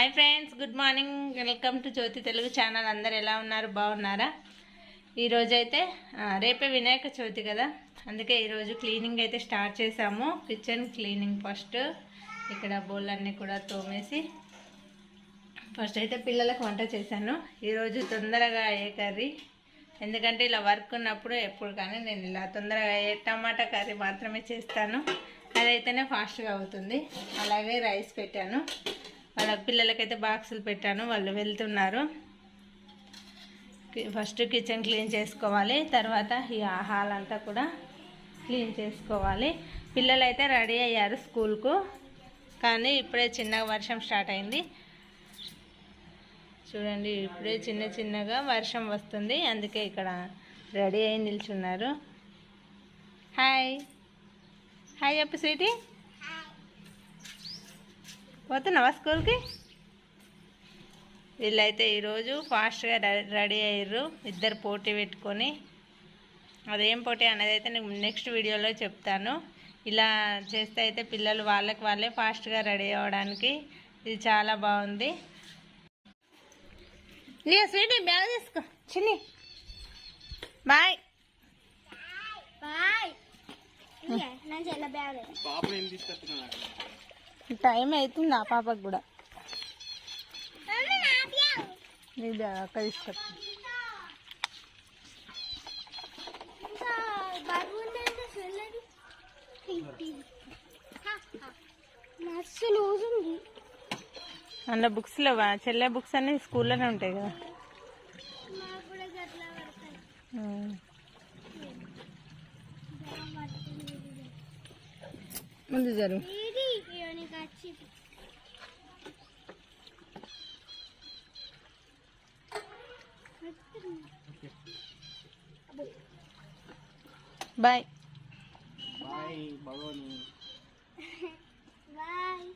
Hi friends good morning. Welcome to Jyothi Telugu channel. అందరు ఎలా ఉన్నారు? బాగున్నారా? ఈరోజు అయితే రేపే వినాయక చవితి కదా. అందుకే ఈరోజు క్లీనింగ్ అయితే స్టార్ట్ చేసాము. Kitchen cleaning first. ఇక్కడ బౌళ్ళన్నీ కూడా తోమేసి ఫస్ట్ అయితే పిల్లలకు వంట చేశాను. ఈరోజు తొందరగా అయ్యే కర్రీ. ఎందుకంటే ఇలా వర్క్ ఉన్నప్పుడు ఎప్పుడు కానీ నేను ఇలా తొందరగా అయ్యే టమాటా కర్రీ మాత్రమే చేస్తాను. అదైతేనే ఫాస్ట్గా అవుతుంది. అలాగే రైస్ పెట్టాను. వాళ్ళ పిల్లలకైతే బాక్సులు పెట్టాను వాళ్ళు వెళ్తున్నారు. ఫస్ట్ కిచెన్ క్లీన్ చేసుకోవాలి తర్వాత ఈ హాల్ అంతా కూడా క్లీన్ చేసుకోవాలి. పిల్లలు అయితే రెడీ అయ్యారు స్కూల్కు కానీ ఇప్పుడే చిన్నగా వర్షం స్టార్ట్ అయింది. చూడండి ఇప్పుడే చిన్న చిన్నగా వర్షం వస్తుంది అందుకే ఇక్కడ రెడీ అయి నిల్చున్నారు. హాయ్. Hi Appu sweetie. పోతున్నావా స్కూల్కి? వీళ్ళైతే ఈరోజు ఫాస్ట్గా రెడీ అయ్యారు ఇద్దరు పోటీ పెట్టుకొని. అదేం పోటీ అనేది అయితే నేను నెక్స్ట్ వీడియోలో చెప్తాను. ఇలా చేస్తే అయితే పిల్లలు వాళ్ళకి వాళ్ళే ఫాస్ట్గా రెడీ అవ్వడానికి ఇది చాలా బాగుంది. నీ స్వీటీ బ్యాగ్ తీసుకో. చిన్ని. బాయ్. బాయ్. బ్యాగ్. టైం అవుతుంది ఆ పాపకు కూడా. బ్యాగ్ అక్క ఉంది. అందులో బుక్స్లో చెల్లె బుక్స్ అన్ని స్కూల్లోనే ఉంటాయి కదా. ముందు జరుగు. బాయ్. బాయ్